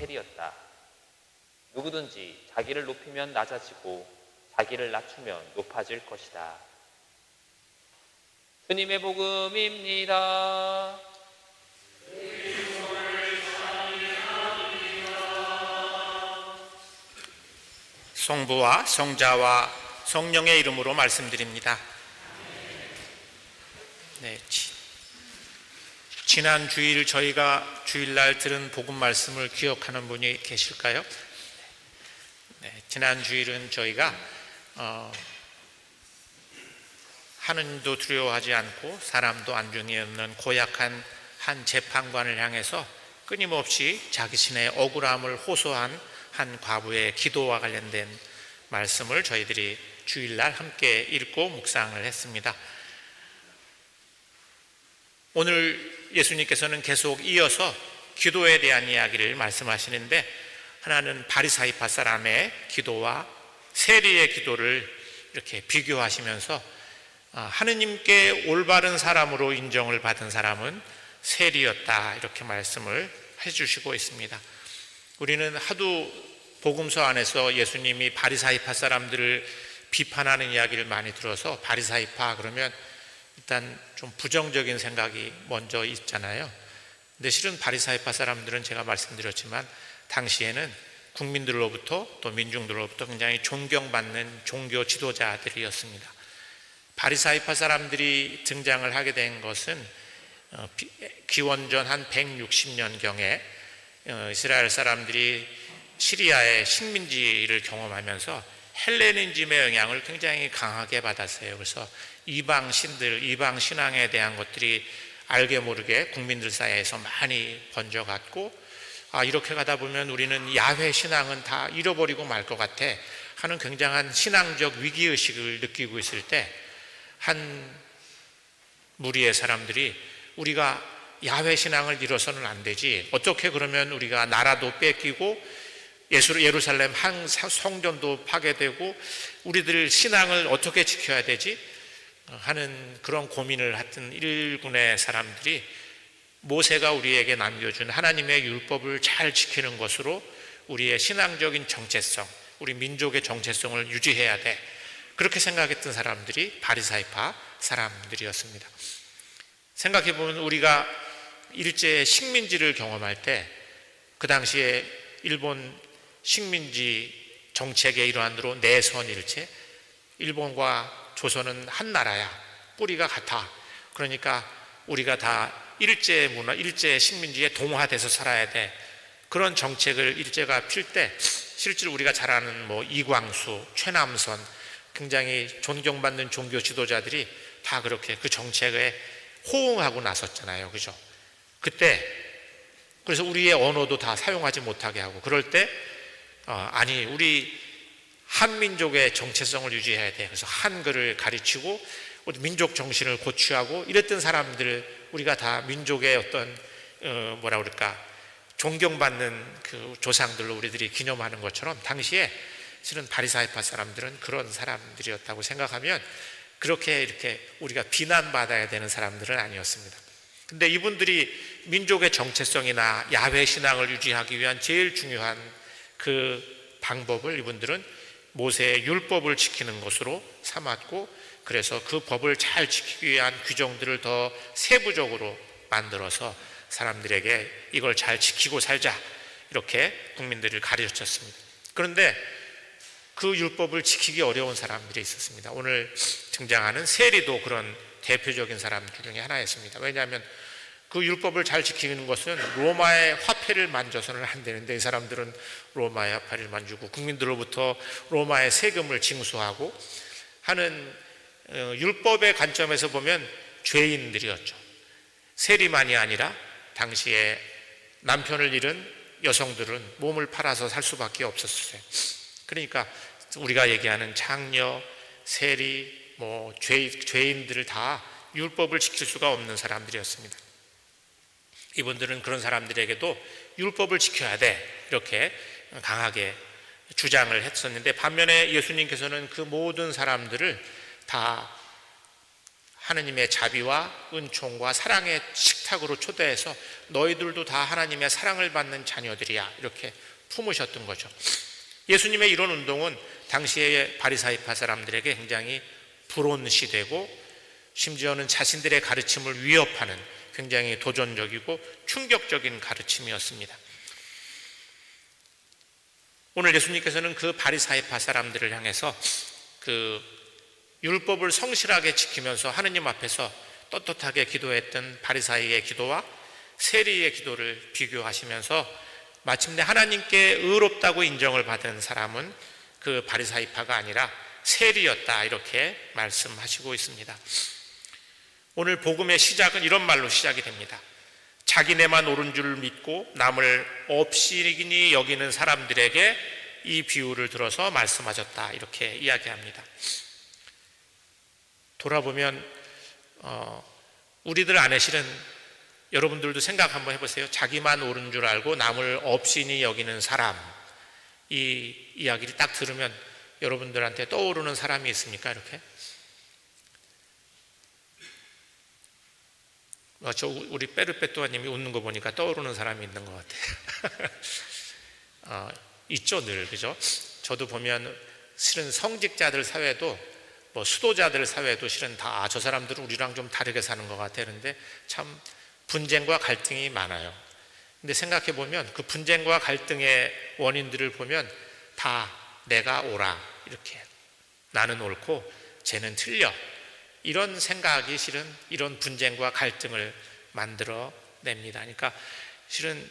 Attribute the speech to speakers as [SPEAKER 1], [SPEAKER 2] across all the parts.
[SPEAKER 1] 세리였다. 누구든지 자기를 높이면 낮아지고 자기를 낮추면 높아질 것이다. 주님의 복음입니다.
[SPEAKER 2] 성부와 성자와 성령의 이름으로 말씀드립니다. 네, 지, 지난 주일 저희가 주일날 들은 복음 말씀을 기억하는 분이 계실까요? 네, 지난 주일은 저희가 어, 하느님도 두려워하지 않고 사람도 안중에 없는 고약한 한 재판관을 향해서 끊임없이 자기 신의 억울함을 호소한 한 과부의 기도와 관련된 말씀을 저희들이 주일날 함께 읽고 묵상을 했습니다. 오늘 예수님께서는 계속 이어서 기도에 대한 이야기를 말씀하시는데 하나는 바리사이파 사람의 기도와 세리의 기도를 이렇게 비교하시면서 아, 하느님께 올바른 사람으로 인정을 받은 사람은 세리였다 이렇게 말씀을 해주시고 있습니다. 우리는 하도 복음서 안에서 예수님이 바리사이파 사람들을 비판하는 이야기를 많이 들어서 바리사이파 그러면 일단 좀 부정적인 생각이 먼저 있잖아요. 근데 실은 바리사이파 사람들은 제가 말씀드렸지만 당시에는 국민들로부터 또 민중들로부터 굉장히 존경받는 종교 지도자들이었습니다. 바리사이파 사람들이 등장을 하게 된 것은 어, 기원전 한 160년경에 어, 이스라엘 사람들이 시리아의 식민지를 경험하면서 헬레니즘의 영향을 굉장히 강하게 받았어요. 그래서 이방 신들, 이방 신앙에 대한 것들이 알게 모르게 국민들 사이에서 많이 번져갔고 아, 이렇게 가다 보면 우리는 야훼 신앙은 다 잃어버리고 말 것 같아 하는 굉장한 신앙적 위기의식을 느끼고 있을 때 한 무리의 사람들이 우리가 야훼 신앙을 잃어서는 안 되지 어떻게 그러면 우리가 나라도 뺏기고 예수 예루살렘 한 성전도 파괴되고 우리들 신앙을 어떻게 지켜야 되지 하는 그런 고민을 했던 일군의 사람들이 모세가 우리에게 남겨준 하나님의 율법을 잘 지키는 것으로 우리의 신앙적인 정체성, 우리 민족의 정체성을 유지해야 돼. 그렇게 생각했던 사람들이 바리사이파 사람들이었습니다. 생각해 보면 우리가 일제 식민지를 경험할 때 그 당시에 일본 식민지 정책의 일환으로 내선 일체 일본과 조선은 한 나라야 뿌리가 같아. 그러니까 우리가 다 일제 문화 일제 식민지에 동화돼서 살아야 돼. 그런 정책을 일제가 필 때 실제로 우리가 잘 아는 뭐 이광수 최남선 굉장히 존경받는 종교 지도자들이 다 그렇게 그 정책에 호응하고 나섰잖아요. 그죠? 그때 그래서 우리의 언어도 다 사용하지 못하게 하고 그럴 때 어, 아니 우리 한민족의 정체성을 유지해야 돼. 그래서 한글을 가르치고 민족 정신을 고취하고 이랬던 사람들을 우리가 다 민족의 어떤 어, 뭐라 그럴까 존경받는 그 조상들로 우리들이 기념하는 것처럼 당시에 실은 바리사이파 사람들은 그런 사람들이었다고 생각하면 그렇게 이렇게 우리가 비난받아야 되는 사람들은 아니었습니다. 근데 이분들이 민족의 정체성이나 야훼 신앙을 유지하기 위한 제일 중요한 그 방법을 이분들은 모세의 율법을 지키는 것으로 삼았고 그래서 그 법을 잘 지키기 위한 규정들을 더 세부적으로 만들어서 사람들에게 이걸 잘 지키고 살자 이렇게 국민들을 가르쳤습니다. 그런데 그 율법을 지키기 어려운 사람들이 있었습니다. 오늘 등장하는 세리도 그런 대표적인 사람들 중에 하나였습니다. 왜냐하면 그 율법을 잘 지키는 것은 로마의 화 폐를 만져서는 안 되는데 이 사람들은 로마의 화폐를 만지고 국민들로부터 로마의 세금을 징수하고 하는 어, 율법의 관점에서 보면 죄인들이었죠. 세리만이 아니라 당시에 남편을 잃은 여성들은 몸을 팔아서 살 수밖에 없었어요. 그러니까 우리가 얘기하는 장녀, 세리, 뭐 죄, 죄인들을 다 율법을 지킬 수가 없는 사람들이었습니다. 이분들은 그런 사람들에게도 율법을 지켜야 돼. 이렇게 강하게 주장을 했었는데 반면에 예수님께서는 그 모든 사람들을 다 하나님의 자비와 은총과 사랑의 식탁으로 초대해서 너희들도 다 하나님의 사랑을 받는 자녀들이야 이렇게 품으셨던 거죠. 예수님의 이런 운동은 당시의 바리사이파 사람들에게 굉장히 불온시되고 심지어는 자신들의 가르침을 위협하는 굉장히 도전적이고 충격적인 가르침이었습니다. 오늘 예수님께서는 그 바리사이파 사람들을 향해서 그 율법을 성실하게 지키면서 하느님 앞에서 떳떳하게 기도했던 바리사이의 기도와 세리의 기도를 비교하시면서 마침내 하나님께 의롭다고 인정을 받은 사람은 그 바리사이파가 아니라 세리였다 이렇게 말씀하시고 있습니다. 오늘 복음의 시작은 이런 말로 시작이 됩니다. 자기네만 옳은 줄 믿고 남을 없이니 여기는 사람들에게 이 비유를 들어서 말씀하셨다 이렇게 이야기합니다. 돌아보면 어, 우리들 안에 실은 여러분들도 생각 한번 해보세요. 자기만 옳은 줄 알고 남을 없이니 여기는 사람 이 이야기를 딱 들으면 여러분들한테 떠오르는 사람이 있습니까? 이렇게 어, 저 우리 빼르빼또아님이 웃는 거 보니까 떠오르는 사람이 있는 것 같아요. 어, 있죠 늘 그죠? 저도 보면 실은 성직자들 사회도 뭐 수도자들 사회도 실은 다 저 사람들은 우리랑 좀 다르게 사는 것 같아 그런데 참 분쟁과 갈등이 많아요. 근데 생각해 보면 그 분쟁과 갈등의 원인들을 보면 다 내가 옳아 이렇게 나는 옳고 쟤는 틀려 이런 생각이 실은 이런 분쟁과 갈등을 만들어 냅니다. 그러니까 실은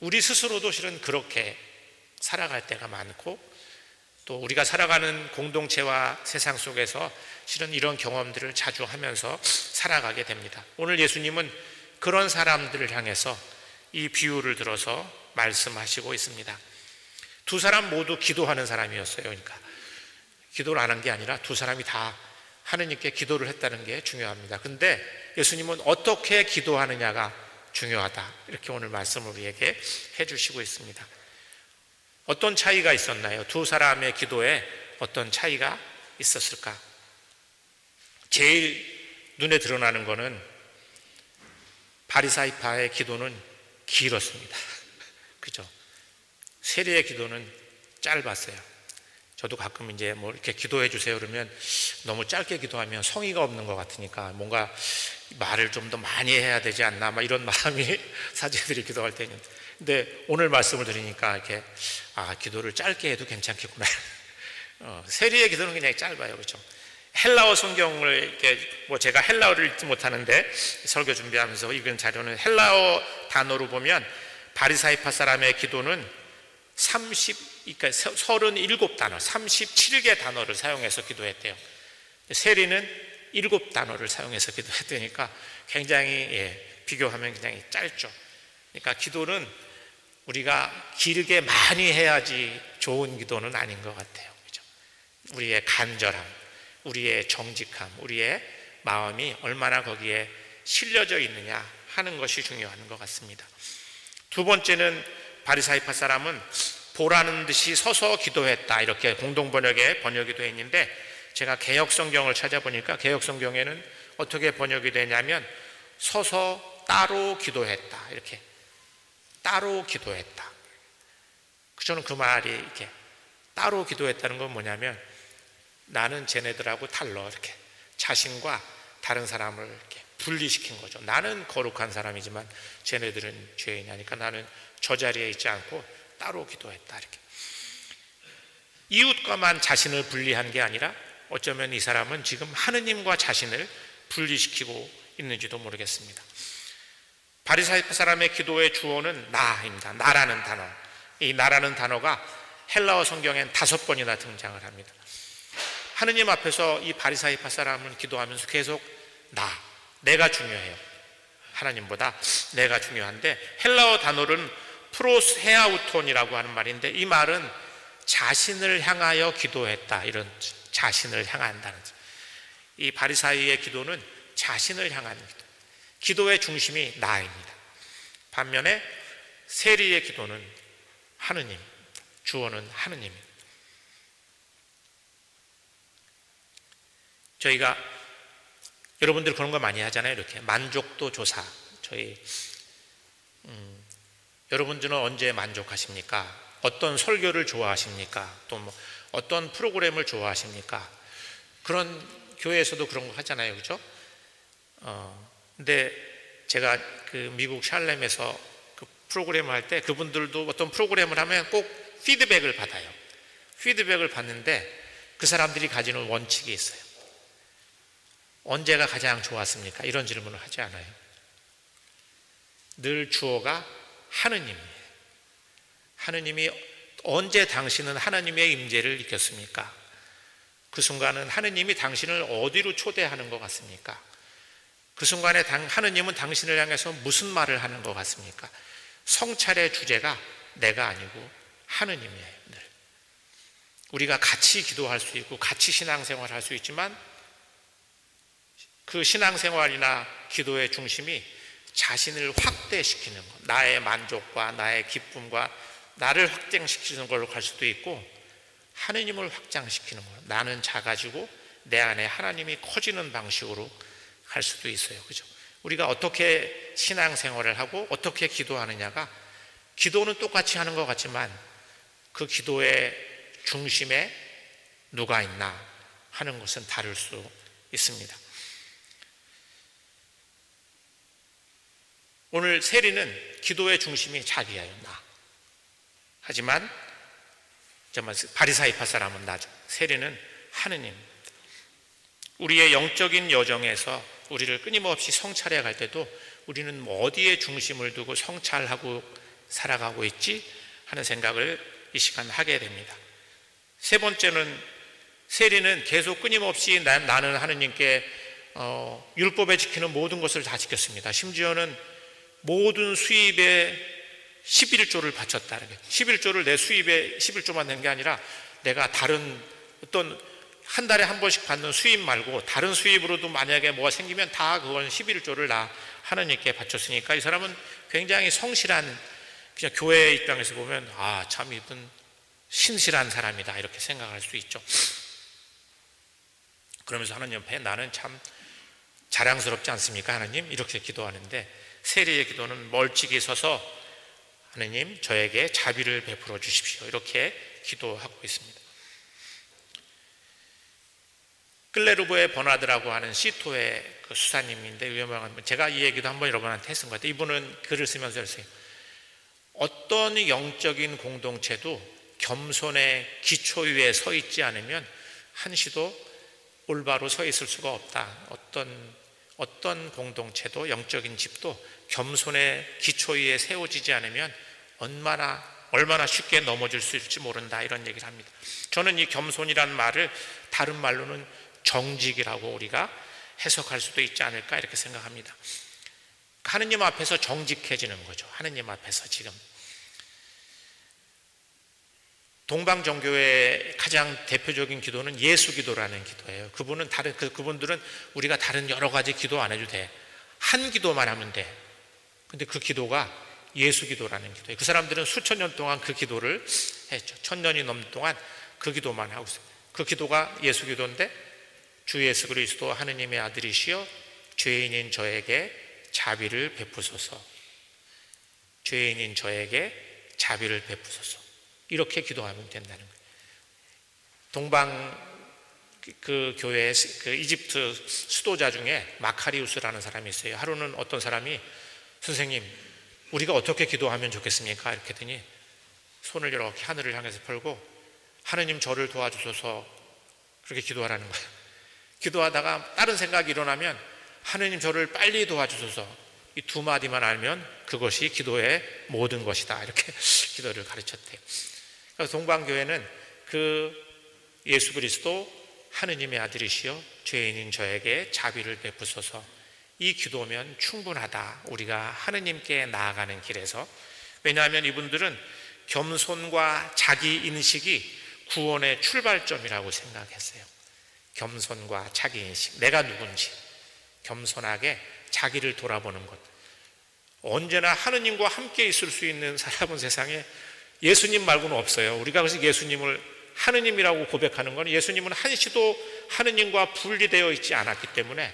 [SPEAKER 2] 우리 스스로도 실은 그렇게 살아갈 때가 많고 또 우리가 살아가는 공동체와 세상 속에서 실은 이런 경험들을 자주 하면서 살아가게 됩니다. 오늘 예수님은 그런 사람들을 향해서 이 비유를 들어서 말씀하시고 있습니다. 두 사람 모두 기도하는 사람이었어요. 그러니까 기도를 안 한 게 아니라 두 사람이 다 하느님께 기도를 했다는 게 중요합니다. 근데 예수님은 어떻게 기도하느냐가 중요하다. 이렇게 오늘 말씀을 우리에게 해주시고 있습니다. 어떤 차이가 있었나요? 두 사람의 기도에 어떤 차이가 있었을까? 제일 눈에 드러나는 것은 바리사이파의 기도는 길었습니다. 그죠? 세리의 기도는 짧았어요. 저도 가끔 이제 뭐 이렇게 기도해 주세요 그러면 너무 짧게 기도하면 성의가 없는 것 같으니까 뭔가 말을 좀 더 많이 해야 되지 않나 막 이런 마음이 사제들이 기도할 때 있는데 근데 오늘 말씀을 들으니까 이렇게 아 기도를 짧게 해도 괜찮겠구나. 어, 세리의 기도는 굉장히 짧아요. 그렇죠? 헬라어 성경을 이렇게 뭐 제가 헬라어를 읽지 못하는데 설교 준비하면서 읽은 자료는 헬라어 단어로 보면 바리사이파 사람의 기도는 30 그러니까 37단어, 37개 단어를 사용해서 기도했대요. 세리는 7 단어를 사용해서 기도했다니까 굉장히 예, 비교하면 굉장히 짧죠. 그러니까 기도는 우리가 길게 많이 해야지 좋은 기도는 아닌 것 같아요. 그죠? 우리의 간절함, 우리의 정직함, 우리의 마음이 얼마나 거기에 실려져 있느냐 하는 것이 중요한 것 같습니다. 두 번째는 바리사이파 사람은 보라는 듯이 서서 기도했다 이렇게 공동 번역에 번역이 되어 있는데 제가 개혁 성경을 찾아보니까 개혁 성경에는 어떻게 번역이 되냐면 서서 따로 기도했다 이렇게 따로 기도했다. 저는 그 말이 이렇게 따로 기도했다는 건 뭐냐면 나는 쟤네들하고 달러 이렇게 자신과 다른 사람을 이렇게 분리시킨 거죠. 나는 거룩한 사람이지만 쟤네들은 죄인이니까 나는 저 자리에 있지 않고 따로 기도했다 이렇게 이웃과만 자신을 분리한 게 아니라 어쩌면 이 사람은 지금 하느님과 자신을 분리시키고 있는지도 모르겠습니다. 바리사이파 사람의 기도의 주어는 나입니다. 나라는 단어. 이 나라는 단어가 헬라어 성경엔 다섯 번이나 등장을 합니다. 하느님 앞에서 이 바리사이파 사람은 기도하면서 계속 나, 내가 중요해요. 하나님보다 내가 중요한데 헬라어 단어는 프로스헤아우톤이라고 하는 말인데 이 말은 자신을 향하여 기도했다 이런 자신을 향한다는 이 바리사이의 기도는 자신을 향한 기도. 기도의 중심이 나입니다. 반면에 세리의 기도는 하느님, 주어는 하느님. 저희가 여러분들 그런 거 많이 하잖아요. 이렇게 만족도 조사. 저희 음, 여러분들은 언제 만족하십니까? 어떤 설교를 좋아하십니까? 또 뭐 어떤 프로그램을 좋아하십니까? 그런 교회에서도 그런 거 하잖아요, 그죠? 어, 근데 제가 그 미국 샬렘에서 그 프로그램을 할 때 그분들도 어떤 프로그램을 하면 꼭 피드백을 받아요. 피드백을 받는데 그 사람들이 가지는 원칙이 있어요. 언제가 가장 좋았습니까? 이런 질문을 하지 않아요. 늘 주어가 하느님이에요. 하느님이 언제 당신은 하나님의 임재를 느꼈습니까? 그 순간은 하느님이 당신을 어디로 초대하는 것 같습니까? 그 순간에 당, 하느님은 당신을 향해서 무슨 말을 하는 것 같습니까? 성찰의 주제가 내가 아니고 하느님이에요. 늘. 우리가 같이 기도할 수 있고 같이 신앙생활 할 수 있지만 그 신앙생활이나 기도의 중심이 자신을 확대시키는 것, 나의 만족과 나의 기쁨과 나를 확장시키는 걸로 갈 수도 있고 하느님을 확장시키는 것, 나는 작아지고 내 안에 하나님이 커지는 방식으로 갈 수도 있어요. 그죠? 우리가 어떻게 신앙생활을 하고 어떻게 기도하느냐가 기도는 똑같이 하는 것 같지만 그 기도의 중심에 누가 있나 하는 것은 다를 수 있습니다. 오늘 세리는 기도의 중심이 자기예요, 나. 하지만 정말 바리사이파 사람은 나죠. 세리는 하느님. 우리의 영적인 여정에서 우리를 끊임없이 성찰해 갈 때도 우리는 뭐 어디에 중심을 두고 성찰하고 살아가고 있지 하는 생각을 이 시간 하게 됩니다. 세 번째는 세리는 계속 끊임없이 나, 는 하느님께 어, 율법에 지키는 모든 것을 다 지켰습니다. 심지어는 모든 수입에 11조를 바쳤다는 게 11조를 내 수입에 11조만 낸 게 아니라 내가 다른 어떤 한 달에 한 번씩 받는 수입 말고 다른 수입으로도 만약에 뭐가 생기면 다 그건 11조를 나 하나님께 바쳤으니까 이 사람은 굉장히 성실한 그냥 교회 입장에서 보면 아 참 이분 신실한 사람이다. 이렇게 생각할 수 있죠. 그러면서 하나님 옆에 나는 참 자랑스럽지 않습니까? 하나님? 이렇게 기도하는데 세리의 기도는 멀찍이 서서 하나님 저에게 자비를 베풀어 주십시오 이렇게 기도하고 있습니다. 클레르보의 버나드라고 하는 시토의 그 수사님인데 유명한 제가 이 얘기도 한번 여러분한테 했은 것 같아요. 이분은 글을 쓰면서 했어요. 어떤 영적인 공동체도 겸손의 기초 위에 서 있지 않으면 한시도 올바로 서 있을 수가 없다. 어떤 어떤 공동체도 영적인 집도 겸손의 기초 위에 세워지지 않으면 얼마나 얼마나 쉽게 넘어질 수 있을지 모른다 이런 얘기를 합니다. 저는 이 겸손이란 말을 다른 말로는 정직이라고 우리가 해석할 수도 있지 않을까 이렇게 생각합니다. 하느님 앞에서 정직해지는 거죠. 하느님 앞에서 지금 동방 종교의 가장 대표적인 기도는 예수 기도라는 기도예요. 그분은 다른 그 그분들은 우리가 다른 여러 가지 기도 안 해도 돼. 한 기도만 하면 돼. 근데 그 기도가 예수 기도라는 기도예요. 그 사람들은 수천 년 동안 그 기도를 했죠. 천 년이 넘는 동안 그 기도만 하고 있어요. 그 기도가 예수 기도인데 주 예수 그리스도 하느님의 아들이시여 죄인인 저에게 자비를 베푸소서. 죄인인 저에게 자비를 베푸소서. 이렇게 기도하면 된다는 거예요. 동방 그 교회 그 이집트 수도자 중에 마카리우스라는 사람이 있어요. 하루는 어떤 사람이 선생님 우리가 어떻게 기도하면 좋겠습니까? 이렇게 했더니 손을 이렇게 하늘을 향해서 펼고 하느님 저를 도와주소서 그렇게 기도하라는 거예요. 기도하다가 다른 생각이 일어나면 하느님 저를 빨리 도와주소서 이 두 마디만 알면 그것이 기도의 모든 것이다 이렇게 기도를 가르쳤대요. 동방교회는 그 예수 그리스도 하느님의 아들이시여 죄인인 저에게 자비를 베푸소서 이 기도면 충분하다. 우리가 하느님께 나아가는 길에서 왜냐하면 이분들은 겸손과 자기 인식이 구원의 출발점이라고 생각했어요. 겸손과 자기 인식, 내가 누군지 겸손하게 자기를 돌아보는 것. 언제나 하느님과 함께 있을 수 있는 사람은 세상에 예수님 말고는 없어요. 우리가 그래서 예수님을 하느님이라고 고백하는 건 예수님은 한시도 하느님과 분리되어 있지 않았기 때문에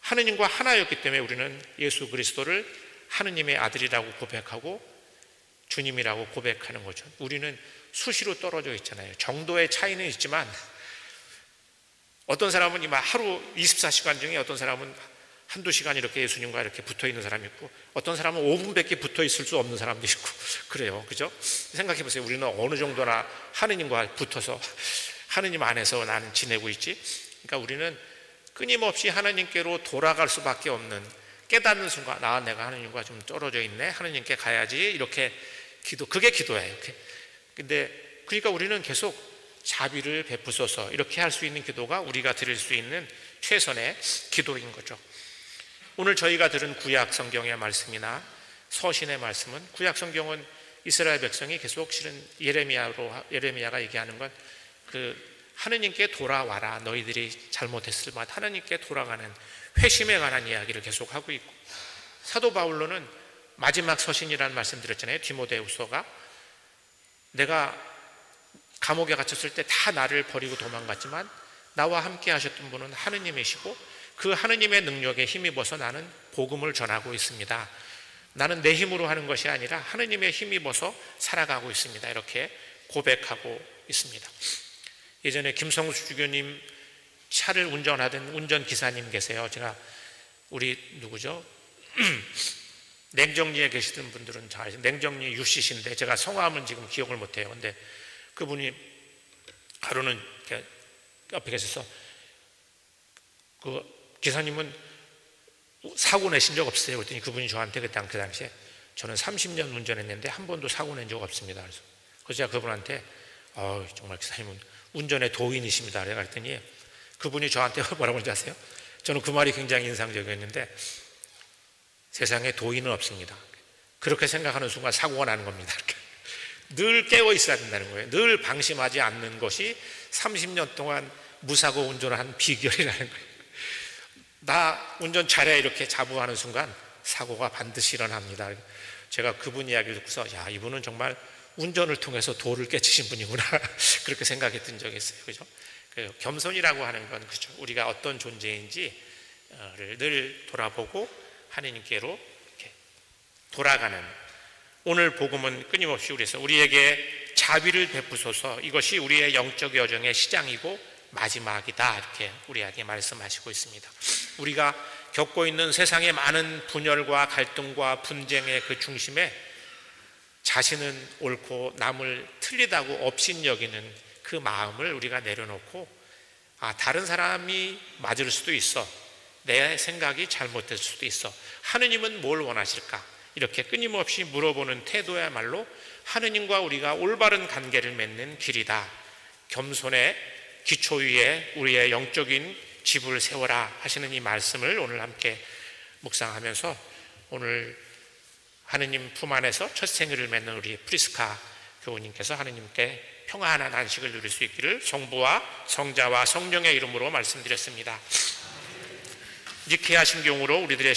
[SPEAKER 2] 하느님과 하나였기 때문에 우리는 예수 그리스도를 하느님의 아들이라고 고백하고 주님이라고 고백하는 거죠. 우리는 수시로 떨어져 있잖아요. 정도의 차이는 있지만 어떤 사람은 이막 하루 24시간 중에 어떤 사람은 한두 시간 이렇게 예수님과 이렇게 붙어 있는 사람이 있고 어떤 사람은 5분밖에 붙어 있을 수 없는 사람도 있고 그래요. 그죠? 생각해 보세요. 우리는 어느 정도나 하느님과 붙어서 하느님 안에서 나는 지내고 있지? 그러니까 우리는 끊임없이 하나님께로 돌아갈 수밖에 없는 깨닫는 순간 나 내가 하나님과 좀 떨어져 있네. 하나님께 가야지. 이렇게 기도 그게 기도예요. 이렇게. 근데 그러니까 우리는 계속 자비를 베푸소서 이렇게 할 수 있는 기도가 우리가 드릴 수 있는 최선의 기도인 거죠. 오늘 저희가 들은 구약 성경의 말씀이나 서신의 말씀은 구약 성경은 이스라엘 백성이 계속 실은 예레미야로 예레미야가 얘기하는 건 그 하느님께 돌아와라 너희들이 잘못했을 맛 하느님께 돌아가는 회심에 관한 이야기를 계속 하고 있고 사도 바울로는 마지막 서신이라는 말씀 드렸잖아요. 디모데후서가. 내가 감옥에 갇혔을 때 다 나를 버리고 도망갔지만 나와 함께 하셨던 분은 하느님이시고 그 하느님의 능력에 힘입어서 나는 복음을 전하고 있습니다. 나는 내 힘으로 하는 것이 아니라 하느님의 힘입어서 살아가고 있습니다. 이렇게 고백하고 있습니다. 예전에 김성수 주교님 차를 운전하던 운전기사님 계세요. 제가 우리 누구죠? 냉정리에 계시던 분들은 잘 아시죠? 냉정리 유씨신데 제가 성함은 지금 기억을 못해요. 근데 그분이 하루는 옆에 계셔서 그 기사님은 사고 내신 적 없어요. 그랬더니 그분이 저한테 그때 그 당시에 저는 30년 운전했는데 한 번도 사고 낸 적 없습니다. 그래서 제가 그분한테 어, 정말 기사님은 운전의 도인이십니다. 그랬더니 그분이 저한테 뭐라고 하는지 아세요? 저는 그 말이 굉장히 인상적이었는데 세상에 도인은 없습니다. 그렇게 생각하는 순간 사고가 나는 겁니다. 늘 깨어 있어야 된다는 거예요. 늘 방심하지 않는 것이 30년 동안 무사고 운전을 한 비결이라는 거예요. 나 운전 잘해 이렇게 자부하는 순간 사고가 반드시 일어납니다. 제가 그분 이야기를 듣고서 야 이분은 정말 운전을 통해서 도를 깨치신 분이구나 그렇게 생각했던 적이 있어요. 그죠? 그 겸손이라고 하는 건 그죠. 우리가 어떤 존재인지를 늘 돌아보고 하느님께로 돌아가는 오늘 복음은 끊임없이 우리에서 우리에게 자비를 베푸소서. 이것이 우리의 영적 여정의 시장이고 마지막이다. 이렇게 우리에게 말씀하시고 있습니다. 우리가 겪고 있는 세상의 많은 분열과 갈등과 분쟁의 그 중심에 자신은 옳고 남을 틀리다고 업신 여기는 그 마음을 우리가 내려놓고 아 다른 사람이 맞을 수도 있어. 내 생각이 잘못될 수도 있어. 하느님은 뭘 원하실까? 이렇게 끊임없이 물어보는 태도야말로 하느님과 우리가 올바른 관계를 맺는 길이다 겸손의 기초 위에 우리의 영적인 집을 세워라 하시는 이 말씀을 오늘 함께 묵상하면서 오늘 하느님 품 안에서 첫 생일을 맺는 우리 프리스카 교우님께서 하느님께 평안한 안식을 누릴 수 있기를 성부와 성자와 성령의 이름으로 말씀드렸습니다. 니케아 신경으로 우리들의